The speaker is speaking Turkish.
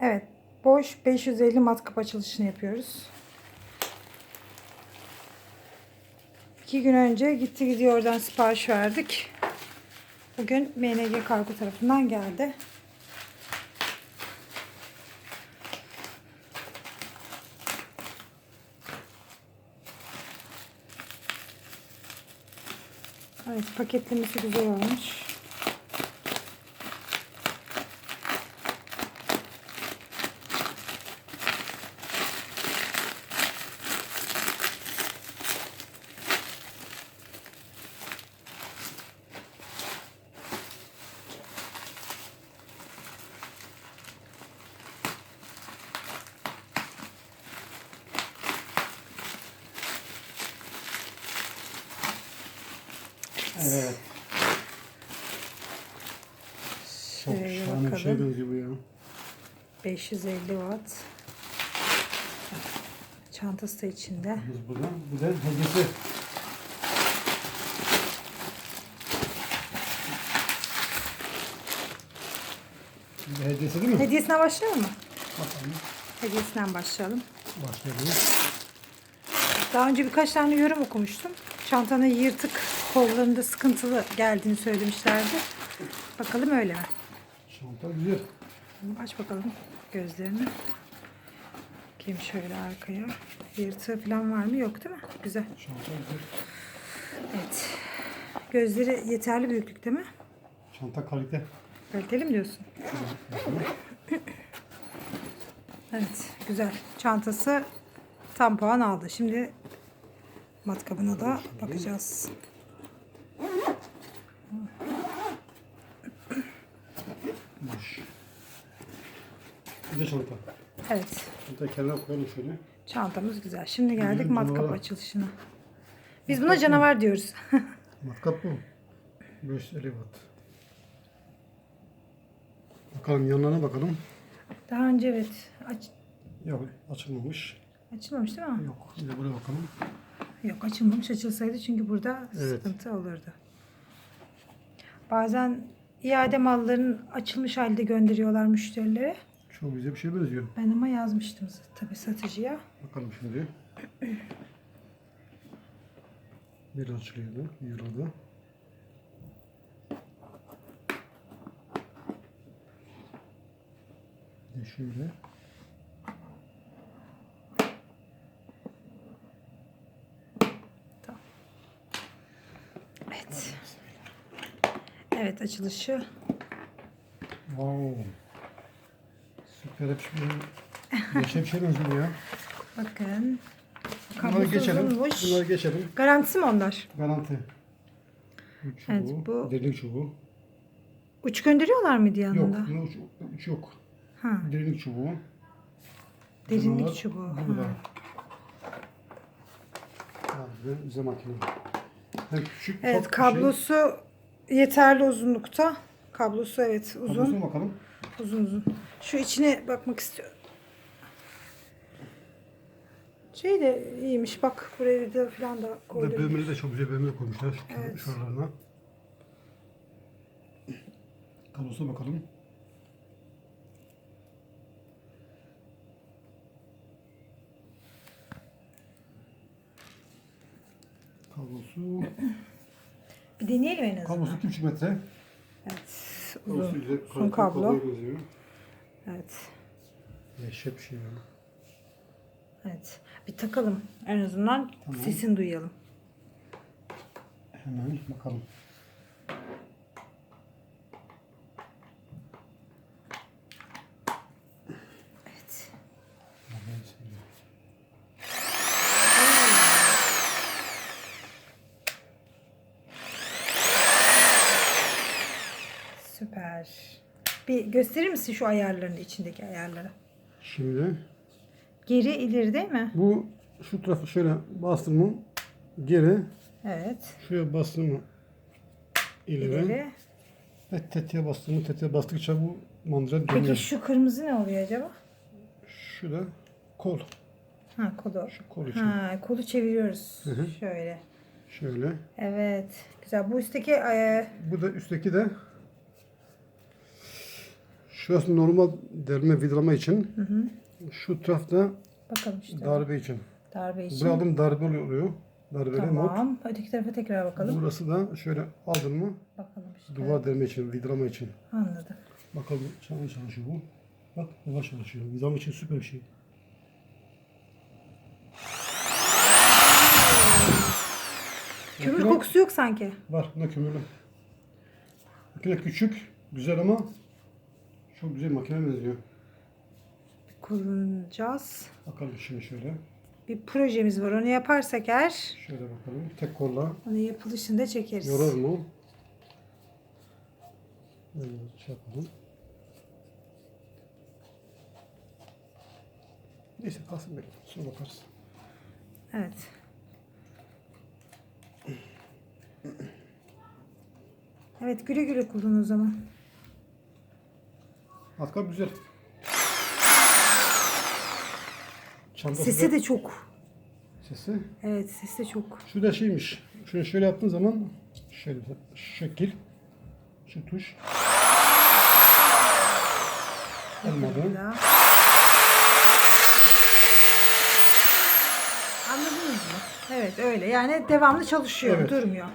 Evet. Boş 550 matkap açılışını yapıyoruz. İki gün önce gitti gidiyor oradan sipariş verdik. Bugün MNG kargo tarafından geldi. Evet paketlemesi güzel olmuş. Evet. Çok Şöyle şahane bir şey bakalım. bu ya. 550 watt. Çantası da içinde. Biz burada. Bu da hediyesi. Bu da hediyesi değil mi? Hediyesinden başlayalım mı? Bakalım. Hediyesinden başlayalım. Başlayalım. Daha önce birkaç tane yorum okumuştum. Çantanın yırtık kollarında sıkıntılı geldiğini söylemişlerdi. Bakalım öyle mi? Çanta güzel. Aç bakalım gözlerini. Kim şöyle arkaya. Yırtığı falan var mı? Yok değil mi? Güzel. Çanta güzel. Evet. Gözleri yeterli büyüklükte mi? Çanta kalite. Kaliteli mi diyorsun? Evet, güzel. Çantası tam puan aldı. Şimdi matkabına da bakacağız. Boş. Güzel çanta. Evet, Çantayı kenara koyalım şöyle. çantamız güzel. Şimdi geldik Bugün matkap canavara. açılışına. Biz buna canavar diyoruz. Matkap bu. 550 watt. Bakalım yanlarına bakalım. Daha önce evet aç, Yok açılmamış. açılmamış değil mi? Yok. Bir de buraya bakalım. Yok açılmamış. Açılsaydı çünkü burada Evet. sıkıntı olurdu. Bazen iade mallarının açılmış halde gönderiyorlar müşterilere. Çok güzel bir şey benziyor. Ben ama yazmıştım tabii satıcıya. Bakalım şimdi. Bir açılıyordu. Bir de şöyle. Evet. Evet açılışı. Wow. Hep şimdi. Geçen bir şey benziyor ya. Bakın. Bunları Kablosu geçelim. uzunmuş. Bunları geçelim. Garantisi mi onlar? Garanti. Bu Evet, bu- Derinlik çubuğu. Uç gönderiyorlar mıydı Yok. yanında? bunun Uç, uç yok. Ha, Derinlik çubuğu. derinlik Bunlar- çubuğu. Bu da. Ha. Bize makine. Hem küçük Evet ufak bir kablosu yeterli uzunlukta. Kablosu evet uzun. Kablosuna bakalım. Uzun uzun. Şu içine bakmak istiyorum. Şey de iyiymiş bak buraya da falan da koydum. bölmeleri de çok güzel bölmeler koymuşlar. Şu Evet. şuralarına. Kablosuna bakalım. Kablosu. Bir deneyelim en azından. Kablosu 2,5 metre. Uzun. kablo. Evet. Dehşet bir şey ya. Evet. Bir takalım. En azından Tamam. sesini duyalım. Hemen bakalım. Evet. Süper. Bir gösterir misin şu ayarlarını, içindeki ayarları? Şimdi Geri ileri değil mi? bu şu tarafı şöyle bastım mı geri Evet. şuraya bastım mı ileri, İleri. ve tetiğe bastım mı tetiğe bastıkça bu mandıra Peki dönüyor. şu kırmızı ne oluyor acaba? Şu da kol. Ha kolu. Şu kol için. Ha kolu çeviriyoruz. Şöyle. Şöyle. Evet. Güzel. Bu üstteki e, Bu da üstteki de Şurası normal delme vidalama için. Şu tarafta Bakalım işte. darbe için. Darbe için. Buraya aldım darbe oluyor. Darbeli mod. Tamam. Öteki tarafa tekrar bakalım. Burası da şöyle aldın mı Bakalım işte. duvar delme için, vidalama için. Anladım. Bakalım çalışıyor çalışıyor bu. Bak yavaş çalışıyor. Vidalama için süper bir şey. Kömür Makine- kokusu yok sanki. Var ne kömürlü. Makine küçük, güzel ama çok güzel makine benziyor. Kullanacağız. Bakalım şimdi şöyle. Bir projemiz var. Onu yaparsak eğer Şöyle bakalım. Tek kolla onu yapılışını da çekeriz. yorar mı? Evet, şey yapalım. Neyse kalsın böyle. Sonra bakarız. Evet. Evet güle güle kullan o zaman. Matkap güzel. Çantası Sesi da- de çok. Sesi. Evet sesi de çok. Şu da şeymiş. Şunu şöyle yaptığın zaman şöyle şu şekil. Şu tuş. Olmadı. Daha. Anladınız mı? Evet öyle. Yani devamlı çalışıyor. Evet. Durmuyor.